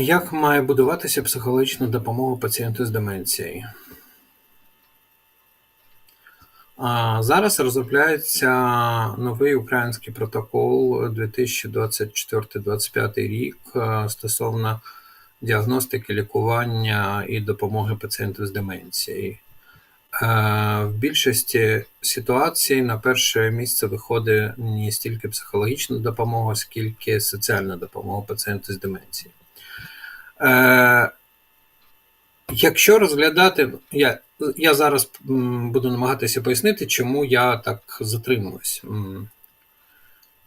Як має будуватися психологічна допомога пацієнту з деменцією? Зараз розробляється новий український протокол 2024-2025 рік е, стосовно діагностики, лікування і допомоги пацієнту з деменцією. Е, В більшості ситуацій на перше місце виходить не стільки психологічна допомога, скільки соціальна допомога пацієнту з деменцією. Е, Якщо розглядати, я я зараз буду намагатися пояснити, чому я так затримуюсь.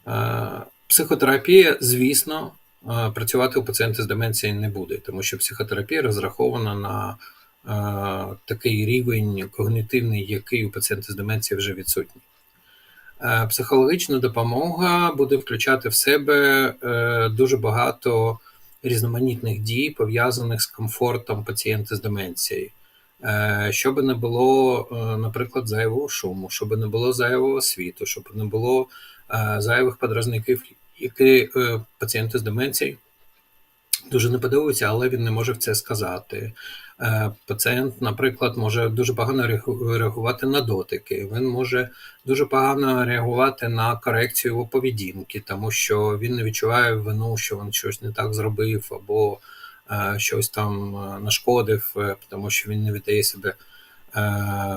Е, Психотерапія, звісно, е, працювати у пацієнта з деменцією не буде, тому що психотерапія розрахована на е, такий рівень когнітивний, який у пацієнта з деменцією вже відсутній. Е, Психологічна допомога буде включати в себе е, дуже багато різноманітних дій, пов'язаних з комфортом пацієнта з деменцією. Е, щоб не було, е, наприклад, зайвого шуму, щоб не було зайвого світу, щоб не було е, зайвих подразників, які пацієнти з деменцією дуже не подобаються, але він не може в це сказати. Е, пацієнт, наприклад, може дуже погано реагувати на дотики, він може дуже погано реагувати на корекцію його поведінки, тому що він не відчуває вину, що він щось не так зробив, або е, щось там е, нашкодив, тому що він не віддає себе.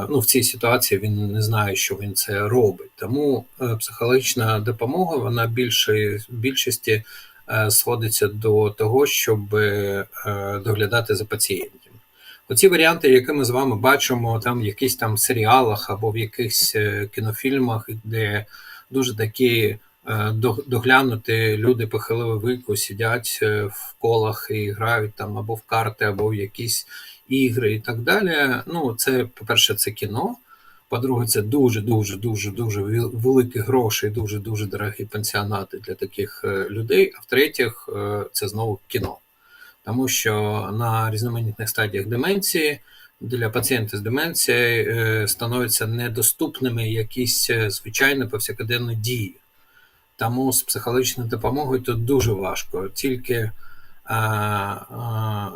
Ну, В цій ситуації він не знає, що він це робить. Тому психологічна допомога вона більшості сходиться до того, щоб доглядати за пацієнтом. Оці варіанти, які ми з вами бачимо там в якихось там серіалах або в якихось е, кінофільмах, де дуже такі е, доглянути люди похилого віку сидять е, в колах і грають там або в карти, або в якісь ігри і так далі. Ну, це, по-перше, це кіно. По-друге, це дуже-дуже дуже дуже великі гроші, дуже дуже дорогі пенсіонати для таких людей. А в-третіх, це знову кіно тому що на різноманітних стадіях деменції для пацієнтів з деменцією е, недоступними якісь е, звичайні повсякденні дії. Тому з психологічною допомогою тут дуже важко. Тільки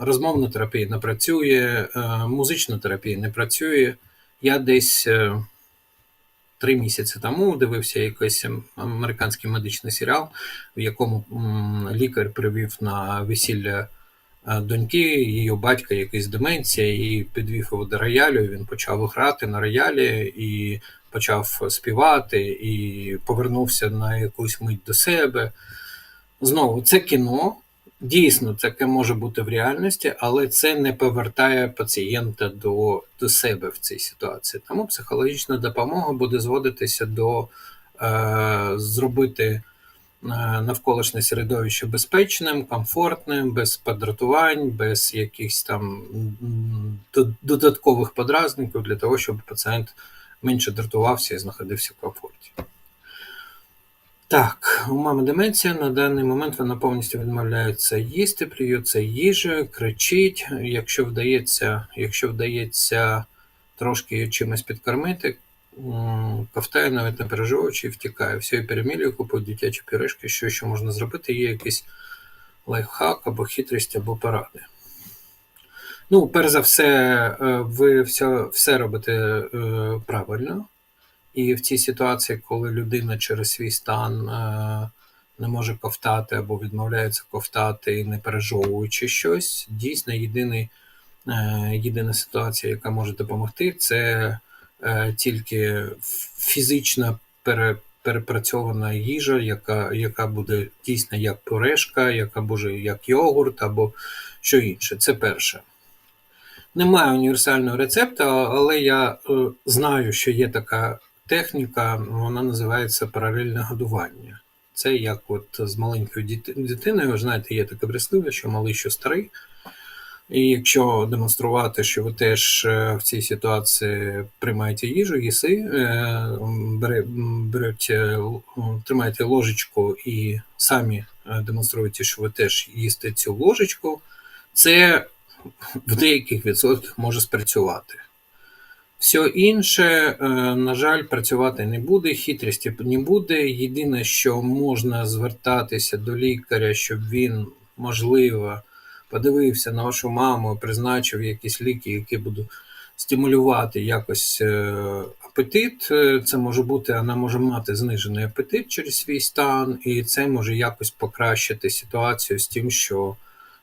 розмовна терапія не працює, музична терапія не працює. Я десь е, три місяці тому дивився якийсь американський медичний серіал, в якому лікар привів на весілля доньки, її батька якийсь деменція, і підвів його до роялю. Він почав грати на роялі і почав співати, і повернувся на якусь мить до себе. Знову, це кіно. Дійсно, таке може бути в реальності, але це не повертає пацієнта до до себе в цій ситуації. Тому психологічна допомога буде зводитися до е, зробити Е, навколишнє середовище безпечним, комфортним, без подратувань, без якихось там додаткових подразників для того, щоб пацієнт менше дратувався і знаходився в комфорті. Так, у мами деменція на даний момент вона повністю відмовляється їсти, плюється їжею, кричить. Якщо вдається, якщо вдається трошки чимось підкормити, Ковтає навіть не переживаючи і втікає. Все і перемілює, купують дитячі піришки, що ще можна зробити, є якийсь лайфхак або хитрість, або поради. Ну, перш за все, е, ви все все робите е, правильно. І в цій ситуації, коли людина через свій стан е, не може ковтати або відмовляється ковтати, не пережовуючи щось, дійсно єдиний, єдина ситуація, яка може допомогти, це Е, тільки фізична пере, перепрацьована їжа, яка яка буде дійсно як пюрешка, яка буде як йогурт або що інше. Це перше. Немає універсального рецепту, але я е, знаю, що є така техніка, вона називається паралельне годування. Це як от з маленькою дитиною, ви знаєте, є таке бресливе, що малий, що старий. І якщо демонструвати, що ви теж е, в цій ситуації приймаєте їжу, їси, е, берете, тримаєте ложечку і самі е, демонструєте, що ви теж їсте цю ложечку, це в деяких відсотках може спрацювати. Все інше, на жаль, працювати не буде, хитрості не буде. Єдине, що можна звертатися до лікаря, щоб він можливо подивився на вашу маму, призначив якісь ліки, які будуть стимулювати якось е, апетит. Е, Це може бути, вона може мати знижений апетит через свій стан, і це може якось покращити ситуацію з тим, що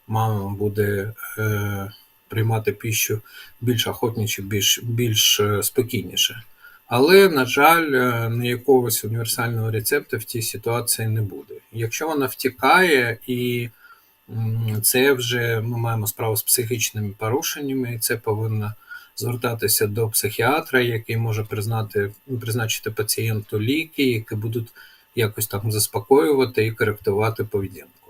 мама буде е, приймати піщу більш охотніше, більш, більш е, спокійніше. Але, на жаль, е, не якогось універсального рецепту в цій ситуації не буде. Якщо вона втікає і це вже ми маємо справу з психічними порушеннями, і це повинно звертатися до психіатра, який може признати, призначити пацієнту ліки, які будуть якось там заспокоювати і коректувати поведінку.